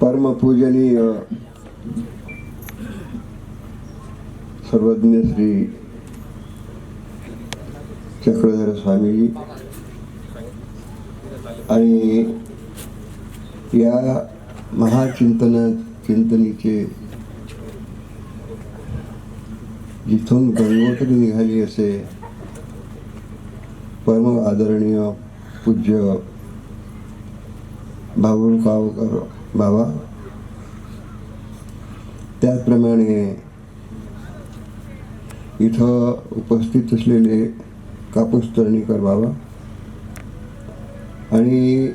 परमपूजनीय सर्वज्ञ श्री चक्रधर स्वामीजी आणि या महाचिंतन चिंतनीचे जिथून गंगोत्री निघाली असे परम आदरणीय पूज्य बाबुळगावकर बाबा. त्याचप्रमाणे इथं उपस्थित असलेले कापूस तरणीकर बाबा. आणि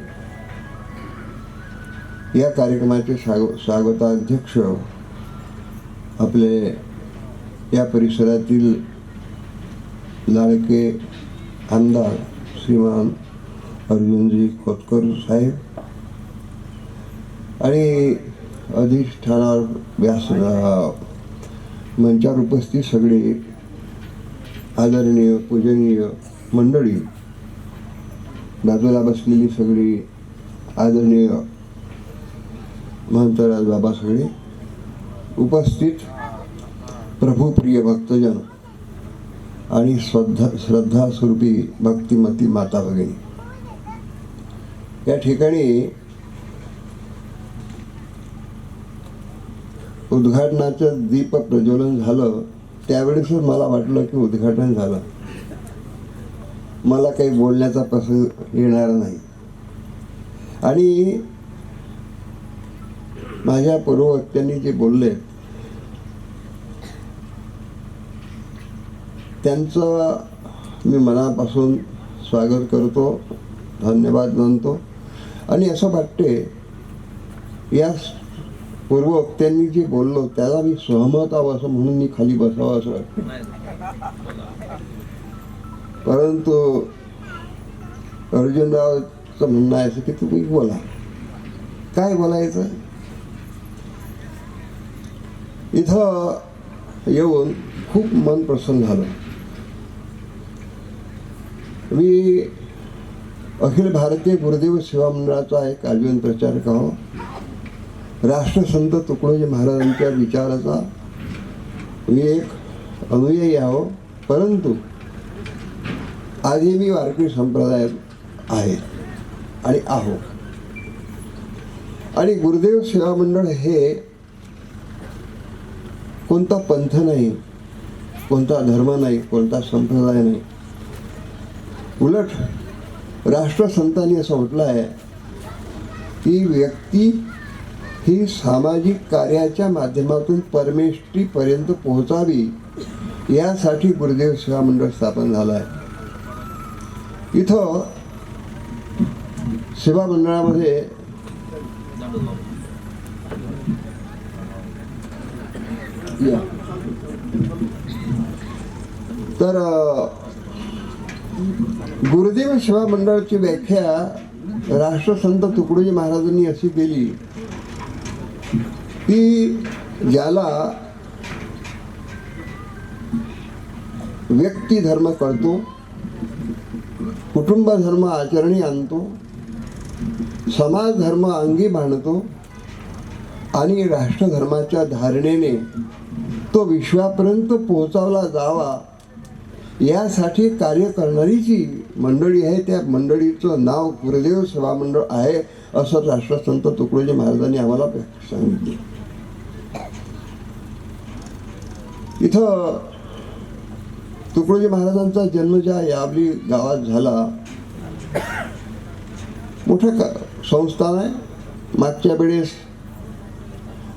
या कार्यक्रमाचे स्वाग स्वागताध्यक्ष आपले या परिसरातील लाडके आमदार श्रीमान अर्जुनजी खोतकर साहेब. आणि अधिष्ठानावर व्यास मंचावर उपस्थित सगळे आदरणीय पूजनीय मंडळी बाजूला बसलेली सगळी आदरणीय महंतराज बाबा सगळे उपस्थित प्रभुप्रिय भक्तजन आणि श्रद्धा श्रद्धास्वरूपी भक्तिमती माता भगिनी. या ठिकाणी उद्घाटनाचं दीप प्रज्वलन झालं त्यावेळेस मला वाटलं की उद्घाटन झालं. मला काही बोलण्याचा प्रसंग येणार नाही. आणि माझ्या पूर्ववक्त्यांनी जे बोलले त्यांचं मी मनापासून स्वागत करतो धन्यवाद मानतो. आणि असं वाटते या पूर्ववक्त्यांनी जे बोललो त्याला मी सहमत आहो असं म्हणून मी खाली बसावं असं वाटतं. परंतु अर्जुनरावचं म्हणणं आहे असं की तुम्ही बोला. काय बोलायचं? इथं येऊन खूप मन प्रसन्न झालं. मी अखिल भारतीय गुरुदेव सेवा मंडळाचा एक आजीवन प्रचारक आहो. राष्ट्रसंत तुकडोजी महाराजांच्या विचाराचा मी एक अनुयायी आहो परंतु आधी मी वारकरी संप्रदायात आहे आणि आहो. आणि गुरुदेव सेवा मंडळ हे कोणता पंथ नाही कोणता धर्म नाही कोणता संप्रदाय नाही. उलट राष्ट्रसंतांनी असं म्हटलं आहे की व्यक्ती ही सामाजिक कार्याच्या माध्यमातून परमेष्टीपर्यंत पोहोचावी यासाठी गुरुदेव सेवा मंडळ स्थापन झालं आहे इथं सेवा मंडळामध्ये या. तर गुरुदेव सेवा मंडळाची व्याख्या राष्ट्रसंत तुकडोजी महाराजांनी अशी केली की ज्याला व्यक्ती धर्म कळतो कुटुंब धर्म आचरणी आणतो समाज धर्म अंगी बांधतो आणि राष्ट्रधर्माच्या धारणेने तो विश्वापर्यंत पोहोचवला जावा यासाठी कार्य करणारी जी मंडळी आहे. त्या मंडळीचं नाव गुरुदेव सेवा मंडळ आहे असं राष्ट्रसंत तुकडोजी महाराजांनी आम्हाला सांगितले. इथं तुकडोजी महाराजांचा जन्म ज्या यावली गावात झाला. मोठं का संस्थान आहे. मागच्या वेळेस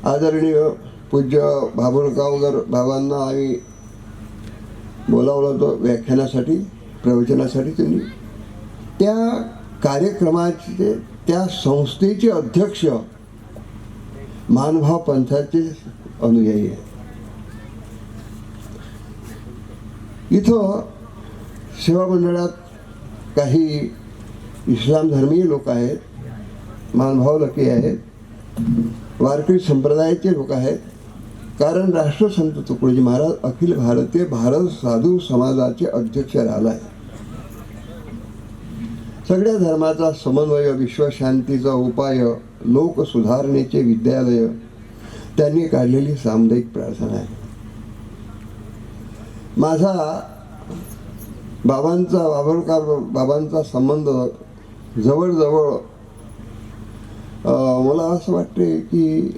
आदरणीय पूज्य बाबुळगावकर भावांना आम्ही बोलावलं होतं व्याख्यानासाठी प्रवचनासाठी त्यांनी. त्या कार्यक्रमाचे त्या संस्थेचे अध्यक्ष मानभाव पंथाचे अनुयायी आहे इथं सेवा मंडळात काही इस्लाम धर्मीय लोक आहेत मानभाव लकी आहेत वारकरी संप्रदायाचे लोक आहेत. कारण राष्ट्रसंत तुकडोजी महाराज अखिल भारतीय भारत साधू समाजाचे अध्यक्ष राहिला आहे. सगळ्या धर्माचा समन्वय विश्वशांतीचा उपाय लोक सुधारणेचे विद्यालय त्यांनी काढलेली सामुदायिक प्रार्थना आहे. माझा बाबांचा बाबरकार बाबांचा संबंध जवळजवळ मला असं वाटते की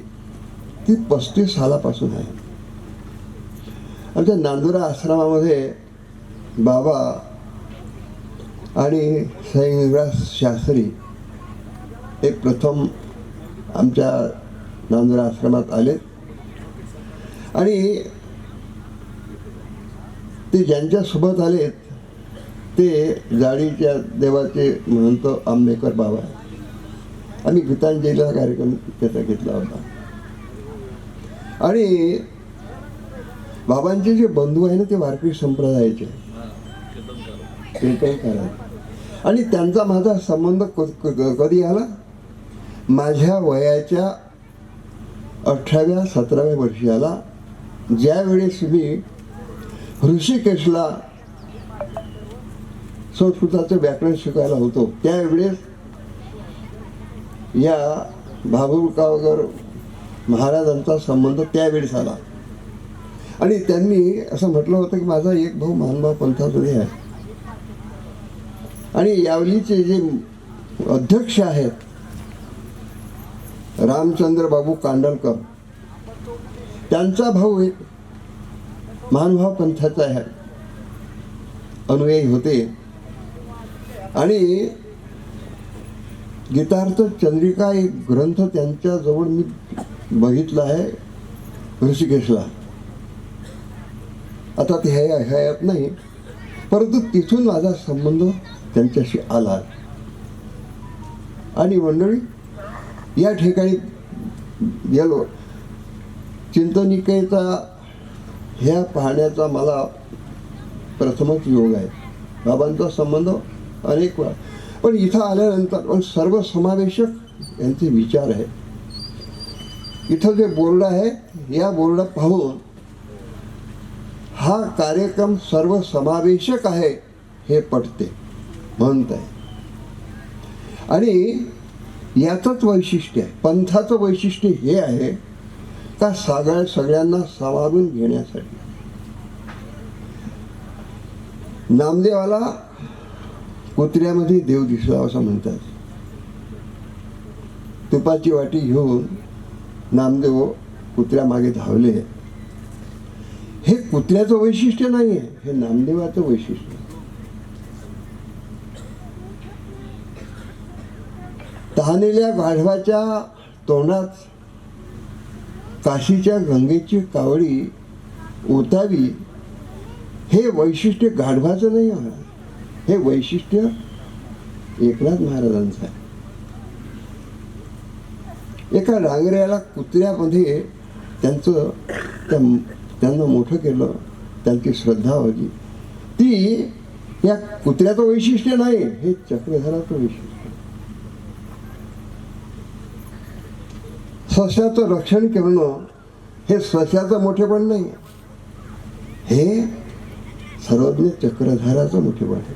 ती पस्तीस सालापासून आहे. आमच्या नांदुरा आश्रमामध्ये बाबा आणि सैनिकराज शास्त्री हे प्रथम आमच्या नांदुरा आश्रमात आले. आणि ते ज्यांच्यासोबत आलेत ते जाळीच्या देवाचे महंत आंबेकर बाबा आहेत. आम्ही गीतांजलीचा कार्यक्रम त्याचा घेतला होता. आणि बाबांचे जे बंधू आहे ना ते वारकरी संप्रदायाचे कीर्तनकार आणि त्यांचा माझा संबंध क- क- कधी आला? माझ्या वयाच्या अठराव्या सतराव्या वर्षी आला. ज्यावेळेस मी ऋषिकेशला संस्कृताचं व्याकरण शिकायला होतो. त्यावेळेस या भागुरकावगर महाराजांचा संबंध त्यावेळेस आला. आणि त्यांनी असं म्हटलं होतं की माझा एक भाऊ मानभाव पंथामध्ये आहे. आणि यावलीचे जे अध्यक्ष आहेत रामचंद्र बाबू कांडलकर त्यांचा भाऊ एक महानुभाव पंथाचा आहे अनुयायी होते. आणि गीतार्थ चंद्रिका एक ग्रंथ त्यांच्याजवळ मी बघितला आहे ऋषिकेशला. आता ते हे हयात नाही परंतु तिथून माझा संबंध त्यांच्याशी आला. आणि मंडळी या ठिकाणी गेलो. चिंतनिकेचा ह्या पाहण्याचा मला प्रथमच योग आहे. बाबांचा संबंध अनेक वेळा. पण इथं आल्यानंतर पण सर्व समावेशक यांचे विचार आहे. इथं जे बोर्ड आहे या बोर्ड पाहून हा कार्यक्रम सर्व समावेशक आहे हे पटते म्हणत आहे आणि याचंच वैशिष्ट्य आहे पंथाचं वैशिष्ट्य हे आहे का सगळ्या सगळ्यांना सामावून घेण्यासाठी. नामदेवाला कुत्र्यामध्ये देव दिसला असं म्हणतात. तुपाची वाटी घेऊन नामदेव कुत्र्या मागे धावले. हे कुत्र्याचं वैशिष्ट्य नाही आहे हे नामदेवाचं वैशिष्ट्य. तहानेल्या गाढवाच्या तोंडात काशीच्या गंगेची कावळी ओतावी हे वैशिष्ट्य गाढवाचं नाही महाराज हे वैशिष्ट्य एकनाथ महाराजांचं आहे. एका डांगऱ्याला कुत्र्यामध्ये त्यांचं त्या त्यांना मोठं केलं त्यांची श्रद्धा होती. ती या कुत्र्याचं वैशिष्ट्य नाही हे चक्रधराचं वैशिष्ट्य. स्वशाचं रक्षण करणं हे स्वशाचं मोठेपण नाही. हे सर्वज्ञ चक्रधाराचं मोठेपण आहे.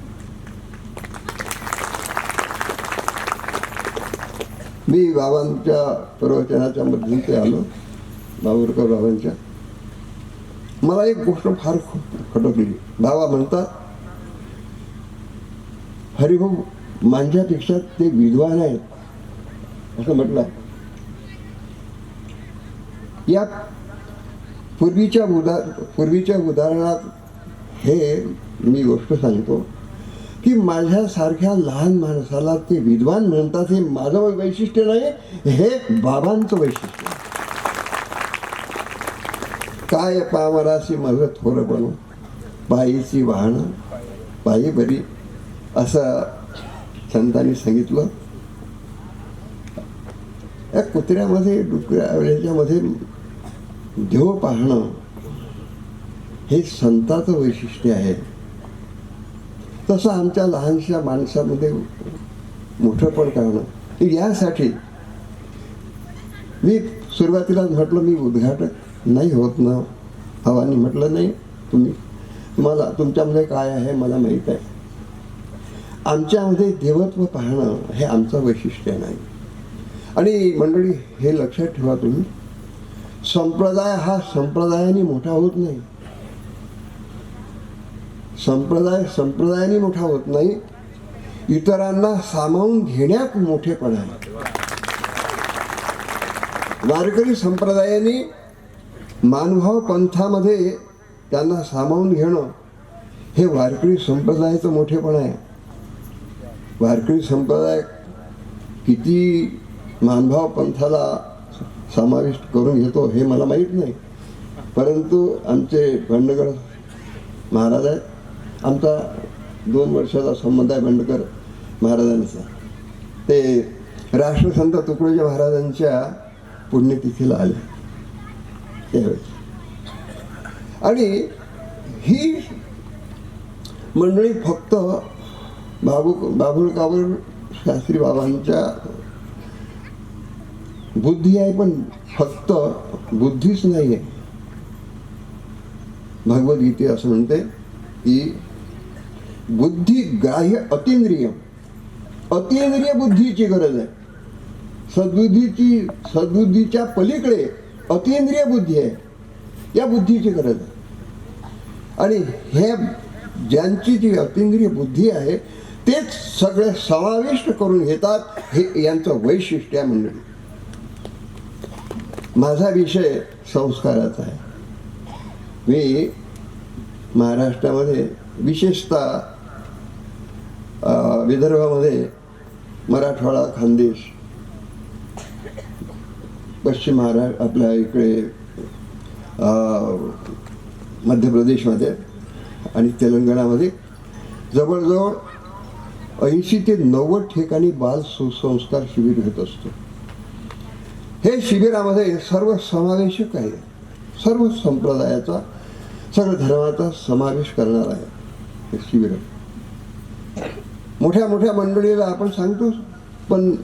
मी बाबांच्या प्रवचनाच्या मधून ते आलो बाबुरकर बाबांच्या. मला एक गोष्ट फार खूप खटकली. बाबा म्हणतात हरिभाऊ माझ्यापेक्षा ते विद्वान आहेत. असं म्हटलं. या पूर्वीच्या उदा पूर्वीच्या उदाहरणात हे मी गोष्ट सांगतो की माझ्यासारख्या लहान माणसाला ते विद्वान म्हणतात हे माझं वैशिष्ट्य नाही हे बाबांचं वैशिष्ट्य काय पावराशी माझं थोर बनू? पायीची वाहनं पायी बरी. असं संतांनी सांगितलं. या कुत्र्यामध्ये डुकऱ्या याच्यामध्ये देव पाहणं हे संताचं वैशिष्ट्य आहे. तसं आमच्या लहानशा माणसामध्ये मोठंपण करणं. यासाठी मी सुरुवातीला म्हटलं मी उद्घाटक नाही होत ना. हवानी म्हटलं नाही तुम्ही तुम्हाला तुमच्यामध्ये काय आहे मला माहीत आहे. आमच्यामध्ये देवत्व पाहणं हे आमचं वैशिष्ट्य नाही. आणि मंडळी हे लक्षात ठेवा तुम्ही. संप्रदाय हा संप्रदायाने मोठा होत नाही. संप्रदाय संप्रदायाने मोठा होत नाही. इतरांना सामावून घेण्यात मोठेपणा आहे. वारकरी संप्रदायाने मानभाव पंथामध्ये त्यांना सामावून घेणं हे वारकरी संप्रदायाचं मोठेपण आहे. वारकरी संप्रदाय किती मानभाव पंथाला समाविष्ट करून घेतो हे मला माहीत नाही. परंतु आमचे बंडकर महाराज आहेत. आमचा दोन वर्षाचा संबंध आहे बंडकर महाराजांचा. ते राष्ट्रसंत तुकडोजी महाराजांच्या पुण्यतिथीला आले. त्यावेळेस. आणि ही मंडळी फक्त बाबू बाबुळकावर शास्त्री बाबांच्या बुद्धी आहे पण फक्त बुद्धीच नाही आहे भगवद्गीते असं म्हणते की बुद्धी ग्राह्य अतिंद्रिय. अतिंद्रिय बुद्धीची गरज आहे. सद्बुद्धीची सद्बुद्धीच्या पलीकडे अतिंद्रिय बुद्धी आहे. या बुद्धीची गरज आहे. आणि हे ज्यांची जी अतिंद्रिय बुद्धी आहे तेच सगळे समाविष्ट करून घेतात हे यांचं वैशिष्ट्य आहे मंडळी. माझा विषय संस्काराचा आहे. मी महाराष्ट्रामध्ये विशेषतः विदर्भामध्ये मराठवाडा खानदेश पश्चिम महाराष्ट्र आपल्या इकडे मध्य प्रदेशमध्ये आणि तेलंगणामध्ये जवळजवळ ऐंशी ते नव्वद ठिकाणी बाल सुसंस्कार शिबिर घेत असतो. हे शिबिरामध्ये सर्व समावेशक आहे. सर्व संप्रदायाचा सर्व धर्माचा समावेश करणार आहे हे शिबिर. मोठ्या मोठ्या मंडळीला आपण सांगतो पण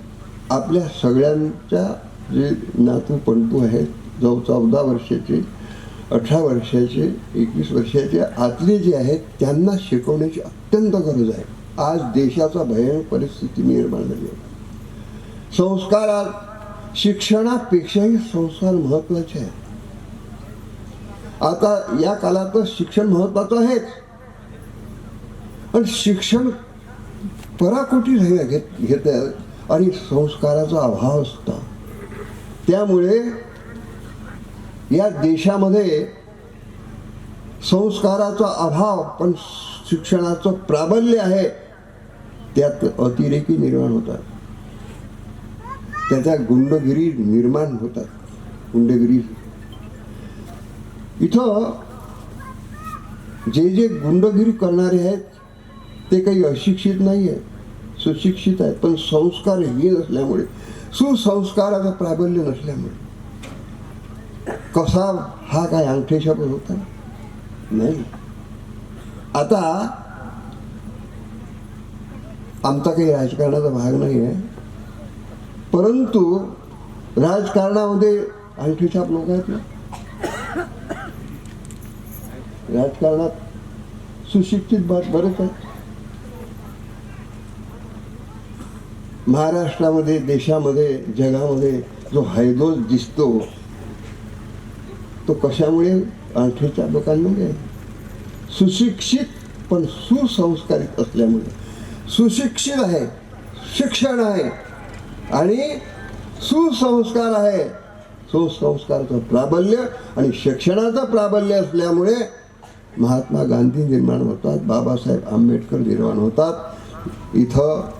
आपल्या सगळ्यांच्या जे नातू पणतू आहेत जवळ चौदा वर्षाचे अठरा वर्षाचे एकवीस वर्षाचे आतले जे आहेत त्यांना शिकवण्याची अत्यंत गरज आहे. आज देशाचा भयानक परिस्थिती निर्माण झाली आहे. संस्कारात शिक्षणापेक्षाही संस्कार महत्त्वाचे आहेत. आता या काळात शिक्षण महत्वाचं आहेच. पण शिक्षण पराकोटी घेत घेत आणि संस्काराचा अभाव असतो. त्यामुळे या देशामध्ये संस्काराचा अभाव पण शिक्षणाचं प्राबल्य आहे त्यात अतिरेकी निर्माण होतात. त्याच्या गुंडगिरी निर्माण होतात. गुंडगिरी. इथं जे जे गुंडगिरी करणारे आहेत ते काही अशिक्षित नाही आहेत सुशिक्षित आहेत पण संस्कार हे नसल्यामुळे सुसंस्काराचं प्राबल्य नसल्यामुळे. कसा हा काय अंगठेशापत होता? नाही. आता आमचा काही राजकारणाचा भाग नाही आहे परंतु राजकारणामध्ये अंगठेछाप लोक आहेत ना? राजकारणात सुशिक्षित बात बरेच आहेत. महाराष्ट्रामध्ये देशामध्ये जगामध्ये जो हैदोस दिसतो तो कशामुळे? आणखीच्या लोकांमध्ये सुशिक्षित पण सुसंस्कारित असल्यामुळे. सुशिक्षित आहे शिक्षण आहे. आणि सुसंस्कार आहे. सुसंस्काराचं प्राबल्य आणि शिक्षणाचं प्राबल्य असल्यामुळे महात्मा गांधी निर्माण होतात बाबासाहेब आंबेडकर निर्माण होतात. इथं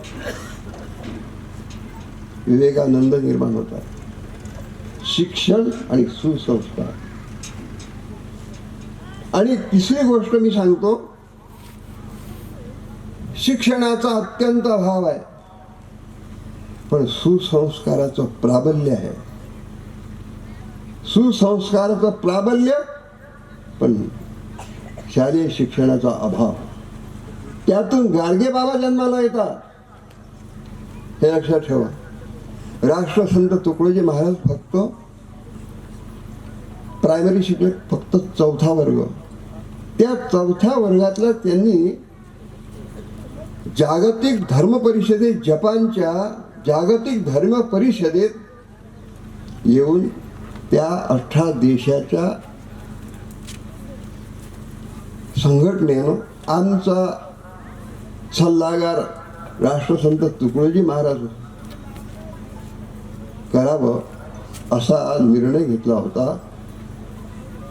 विवेकानंद निर्माण होतात. शिक्षण आणि सुसंस्कार. आणि तिसरी गोष्ट मी सांगतो शिक्षणाचा अत्यंत अभाव आहे. पण सुसंस्काराचं प्राबल्य आहे. सुसंस्काराचं प्राबल्य पण शालेय शिक्षणाचा अभाव. त्यातून गाडगे बाबा जन्माला येतात. हे लक्षात ठेवा. राष्ट्रसंत तुकडोजी महाराज फक्त प्रायमरी शिकले फक्त चौथा वर्ग. त्या चौथ्या वर्गातला त्यांनी जागतिक धर्म परिषदेत जपानच्या जागतिक धर्म परिषदेत येऊन त्या अठरा देशाच्या संघटनेनं आमचा सल्लागार राष्ट्रसंत तुकडोजी महाराज करावं असा निर्णय घेतला होता.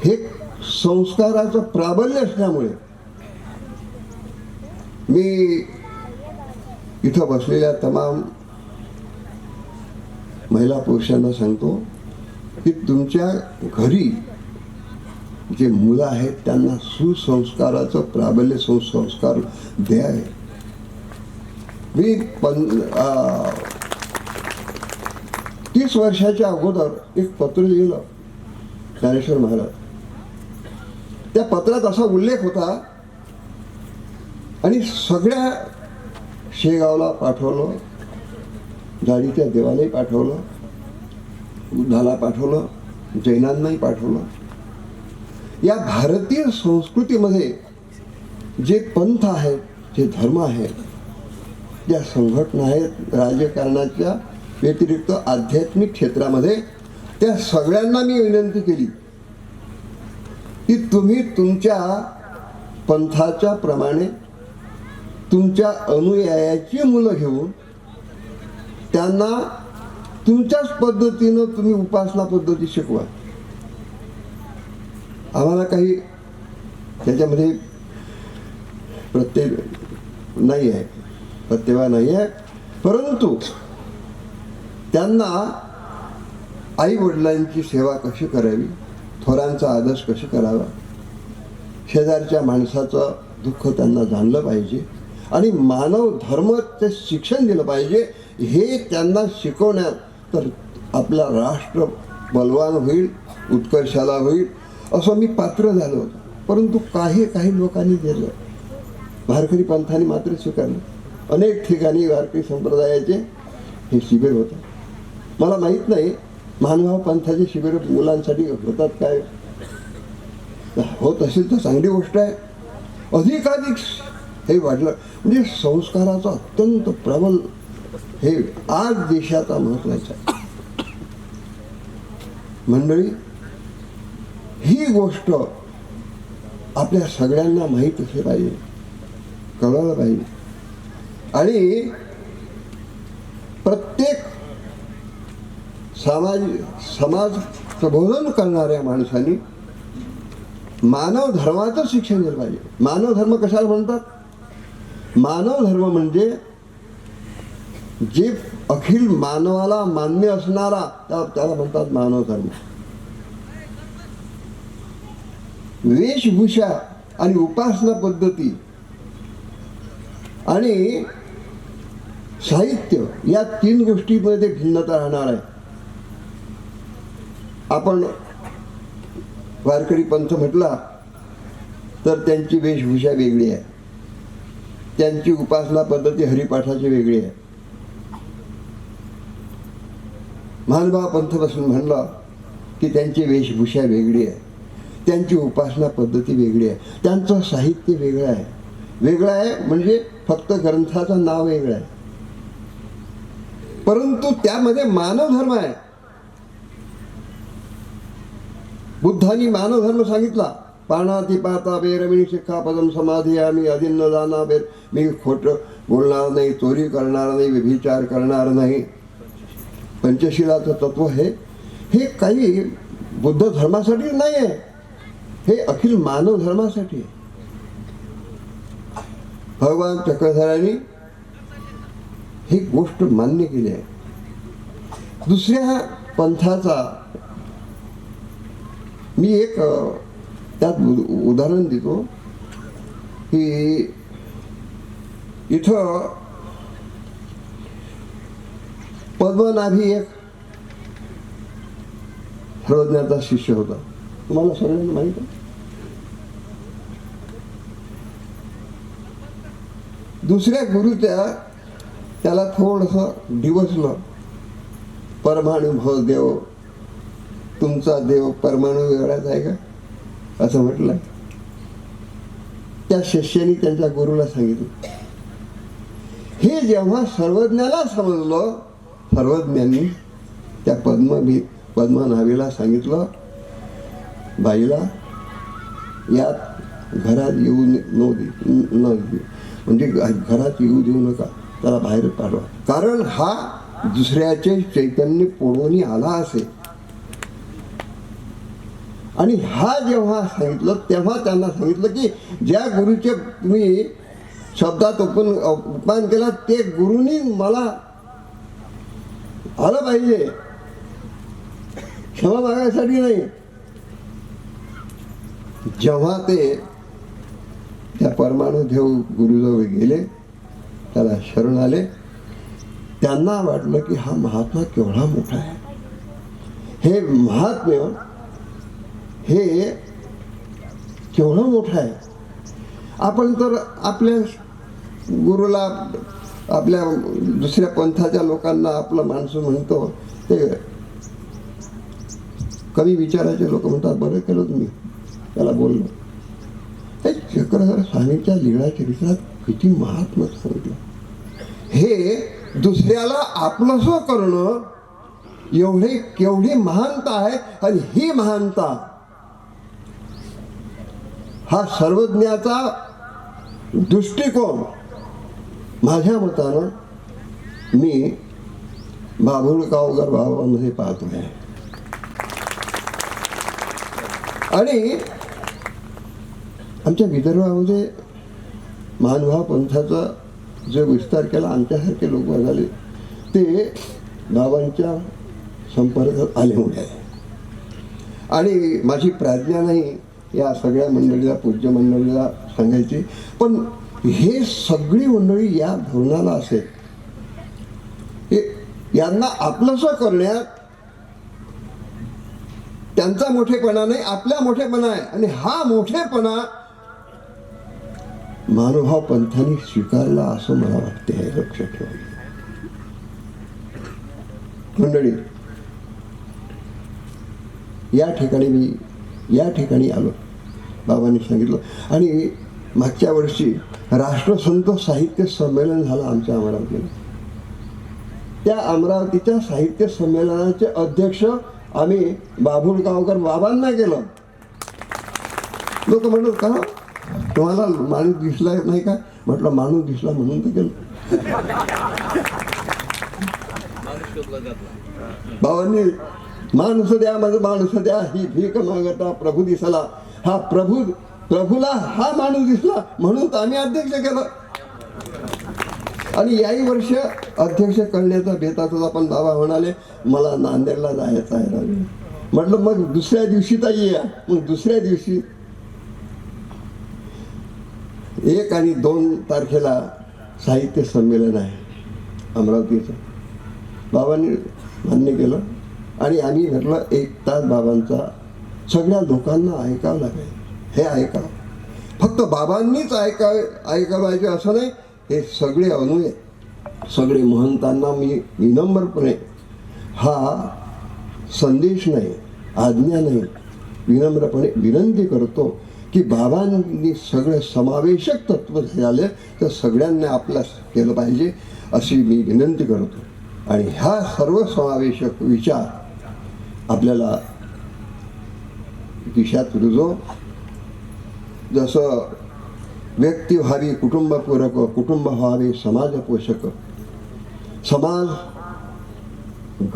हे संस्काराचं प्राबल्य असल्यामुळे मी इथं बसलेल्या तमाम महिला पुरुषांना सांगतो की तुमच्या घरी जे मुलं आहेत त्यांना सुसंस्काराचं प्राबल्य सुसंस्कार द्यावे मी पण तीस वर्षाच्या अगोदर एक पत्र लिहिलं ज्ञानेश्वर महाराज. त्या पत्रात असा उल्लेख होता आणि सगळ्या शेगावला पाठवलं. गाडीच्या देवालाही पाठवलं बुद्धाला पाठवलं जैनांनाही पाठवलं. या भारतीय संस्कृतीमध्ये जे पंथ आहेत जे धर्म आहेत ज्या संघटना आहेत राजकारणाच्या व्यतिरिक्त आध्यात्मिक क्षेत्रामध्ये त्या सगळ्यांना मी विनंती केली की तुम्ही तुमच्या पंथाच्या प्रमाणे तुमच्या अनुयायाची मुलं घेऊन त्यांना तुमच्याच पद्धतीनं तुम्ही उपासना पद्धती शिकवा. आम्हाला काही त्याच्यामध्ये प्रत्यय नाही आहे प्रत्येवा नाही आहे. परंतु त्यांना आई वडिलांची सेवा कशी करावी थोरांचा आदर्श कशी करावा शेजारच्या माणसाचं दुःख त्यांना जाणलं पाहिजे. आणि मानव धर्माचं ते शिक्षण दिलं पाहिजे हे त्यांना शिकवण्यात तर आपला राष्ट्र बलवान होईल उत्कर्षाला होईल असं मी पात्र झालो होतो. परंतु काही काही लोकांनी दिलं. वारकरी पंथाने मात्र स्वीकारलं. अनेक ठिकाणी वारकरी संप्रदायाचे हे शिबिर होतं. मला माहीत नाही मानभाव पंथाचे शिबिर मुलांसाठी होतात काय? होत असेल तर चांगली गोष्ट आहे. अधिकाधिक हे वाढलं. म्हणजे संस्काराचं अत्यंत प्रबल हे आज देशाचा महत्त्वाचा आहे. मंडळी ही गोष्ट आपल्या सगळ्यांना माहीत असली पाहिजे. कळलं पाहिजे. आणि प्रत्येक समाज समाज प्रबोधन करणाऱ्या माणसाने मानव धर्माचं शिक्षण दिलं पाहिजे. मानव धर्म कशाला म्हणतात? मानव धर्म म्हणजे जे अखिल मानवाला मान्य असणारा त्याला म्हणतात मानव धर्म. वेशभूषा आणि उपासना पद्धती आणि साहित्य या तीन गोष्टीमध्ये भिन्नता राहणार आहे. आपण वारकरी पंथ म्हटला तर त्यांची वेशभूषा वेगळी आहे. त्यांची उपासना पद्धती हरिपाठाची वेगळी आहे. महानुभाव पंथ बसून म्हणलं की त्यांची वेशभूषा वेगळी आहे. त्यांची उपासना पद्धती वेगळी आहे. त्यांचं साहित्य वेगळं आहे. वेगळं आहे म्हणजे फक्त ग्रंथाचं नाव वेगळं आहे. परंतु त्यामध्ये मानव धर्म आहे. बुद्धांनी मानव धर्म सांगितला. पाणाती पाहता बेरमिणी शिक्षा पदम समाधी आम्ही अदिन्न जाणार बेर मी खोटं बोलणार नाही चोरी करणार नाही व्यभिचार करणार नाही. पंचशिलाचं तत्व हे हे काही बुद्ध धर्मासाठी नाही आहे हे अखिल मानव धर्मासाठी आहे. भगवान चक्रधरांनी ही गोष्ट मान्य केली आहे. दुसऱ्या पंथाचा मी एक त्यात उदाहरण देतो. की इथं पद्मनाभी एक सर्वज्ञाचा शिष्य होता. तुम्हाला सगळ्यांना माहीत आहे? दुसऱ्या गुरुच्या त्याला थोडंसं दिवसलं परमाणु भव देव तुमचा देव परमाणु वेगळाच आहे का? असं म्हटलं. त्या शिष्याने त्यांच्या गुरुला सांगितलं हे जेव्हा सर्वज्ञाला समजलं सर्वज्ञांनी त्या पद्मभी पद्मनाभीला सांगितलं बाईला यात घरात येऊ न न न देऊ म्हणजे घरात येऊ देऊ नका त्याला बाहेर पाठवा कारण हा दुसऱ्याचे चैतन्य पोडवणी आला असे आणि हा जेव्हा सांगितलं तेव्हा त्यांना सांगितलं की ज्या गुरुचे तुम्ही शब्दात ओपन उपमान केला ते गुरुनी मला आलं पाहिजे. क्षमा मागायसाठी नाही. जेव्हा ते त्या परमाणू देव गुरुजवळ गेले त्याला शरण आले त्यांना वाटलं की हा महात्मा केवढा मोठा आहे. हे महात्म्य हे केवढं मोठं आहे. आपण तर आपल्या गुरुला आपल्या दुसऱ्या पंथाच्या लोकांना आपलं माणसं म्हणतो ते कमी विचाराचे लोक म्हणतात बरं केलं तुम्ही. त्याला बोललो. हे चक्रधर स्वामीच्या लीळा चरित्रात किती महात्मा सांगितलं. हे दुसऱ्याला आपलंसं करणं एवढे केवढी महानता आहे आणि ही महानता हा सर्वज्ञाचा दृष्टिकोन माझ्या मतानं मी बाभुळगावकर भावामध्ये पाहतो आहे. आणि आमच्या विदर्भामध्ये महानुभाव पंथाचा जो विस्तार केला आमच्यासारखे लोक झाले ते बाबांच्या संपर्कात आल्यामुळे आहे आणि माझी प्राज्ञा नाही या सगळ्या मंडळीला पूज्य मंडळीला सांगायची. पण हे सगळी मंडळी या धोरणाला असेल. हे यांना आपलंसं करण्यात त्यांचा मोठेपणा नाही आपल्या मोठेपणा आहे. आणि हा मोठेपणा मानुभाव पंथाने स्वीकारला असं मला वाटते हे लक्षात ठेवा मंडळी या ठिकाणी मी या ठिकाणी आलो. बाबांनी सांगितलं. आणि मागच्या वर्षी राष्ट्रसंत साहित्य संमेलन झालं आमच्या अमरावतीला. त्या अमरावतीच्या साहित्य संमेलनाचे अध्यक्ष आम्ही बाभुळगावकर बाबांना केलं लोक म्हणत का? तुम्हाला माणूस दिसला नाही का? म्हटलं माणूस दिसला म्हणून तर केलं बाबांनी माणूस द्या माझं माणूस द्या ही भीक मागता प्रभू दिसला. हा प्रभू प्रभूला हा माणूस दिसला म्हणून आम्ही अध्यक्ष केलं. आणि याही वर्ष अध्यक्ष करण्याचा बेतात पण बाबा म्हणाले मला नांदेडला जायचं आहे रवी. म्हटलं मग दुसऱ्या दिवशी तर या मग दुसऱ्या दिवशी. एक आणि दोन तारखेला साहित्य संमेलन आहे अमरावतीचं. बाबांनी मान्य केलं. आणि आम्ही म्हटलं एक तास बाबांचा सगळ्या लोकांना ऐकावं लागेल. हे ऐका. फक्त बाबांनीच ऐका पाहिजे असं नाही. हे सगळे अनुय सगळे महंतांना मी विनम्रपणे हा संदेश नाही आज्ञा नाही विनम्रपणे विनंती करतो की बाबांनी सगळे समावेशक तत्व झाले तर सगळ्यांनी आपल्यास केलं पाहिजे अशी मी विनंती करतो. आणि ह्या सर्व समावेशक विचार आपल्याला दिशात रुजो. जसं व्यक्ती व्हावी कुटुंबपूरक कुटुंब व्हावे समाज पोषक समाज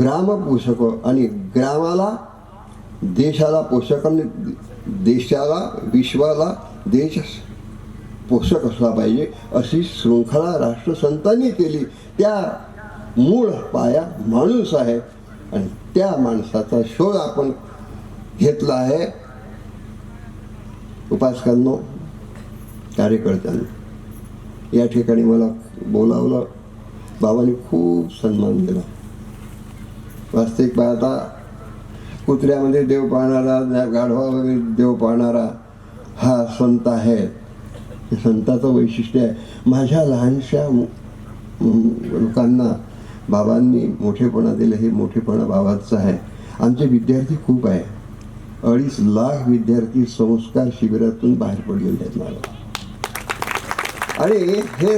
ग्राम पोषक आणि ग्रामाला देशाला पोषक आणि देशाला विश्वाला देश पोषक असला पाहिजे अशी शृंखला राष्ट्रसंतांनी केली. त्या मूळ पाया माणूस आहे. आणि त्या माणसाचा शोध आपण घेतला आहे. उपासकांनो कार्यकर्त्यांना या ठिकाणी मला बोलावलं. बाबांनी खूप सन्मान दिला. वास्तविक पाहता कुत्र्यामध्ये देव पाहणारा गाढवामध्ये देव पाहणारा हा संत आहे. हे संताचं वैशिष्ट्य आहे. माझ्या लहानशा लोकांना बाबांनी मोठेपणा दिलं हे मोठेपणा बाबाचं आहे. आमचे विद्यार्थी खूप आहे. अडीच लाख विद्यार्थी संस्कार शिबिरातून बाहेर पडलेले आहेत मला. आणि हे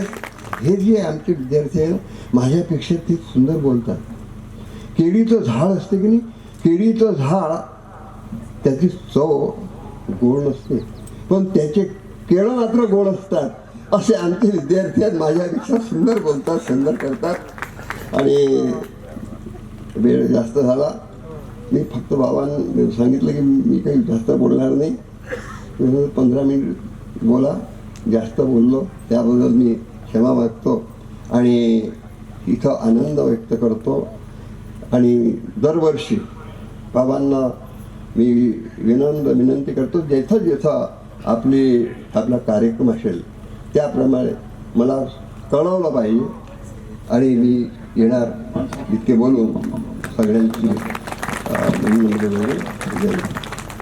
हे जे आमचे विद्यार्थी आहे माझ्यापेक्षा ते सुंदर बोलतात. केळीचं झाड असते की नाही? केळीचं झाड त्याची चव गोड नसते. पण त्याचे केळं मात्र गोड असतात. असे आमचे विद्यार्थी आहेत माझ्यापेक्षा सुंदर बोलतात सुंदर करतात. आणि वेळ जास्त झाला. मी फक्त बाबांनी सांगितलं की मी काही जास्त बोलणार नाही. पंधरा मिनिट बोला. जास्त बोललो. त्याबद्दल मी क्षमा मागतो आणि इथं आनंद व्यक्त करतो. आणि दरवर्षी बाबांना मी विनंद विनंती करतो जेथं जेथं आपली आपला कार्यक्रम असेल त्याप्रमाणे मला कळवलं पाहिजे. आणि मी येणार. इतके बोलून सगळ्यांची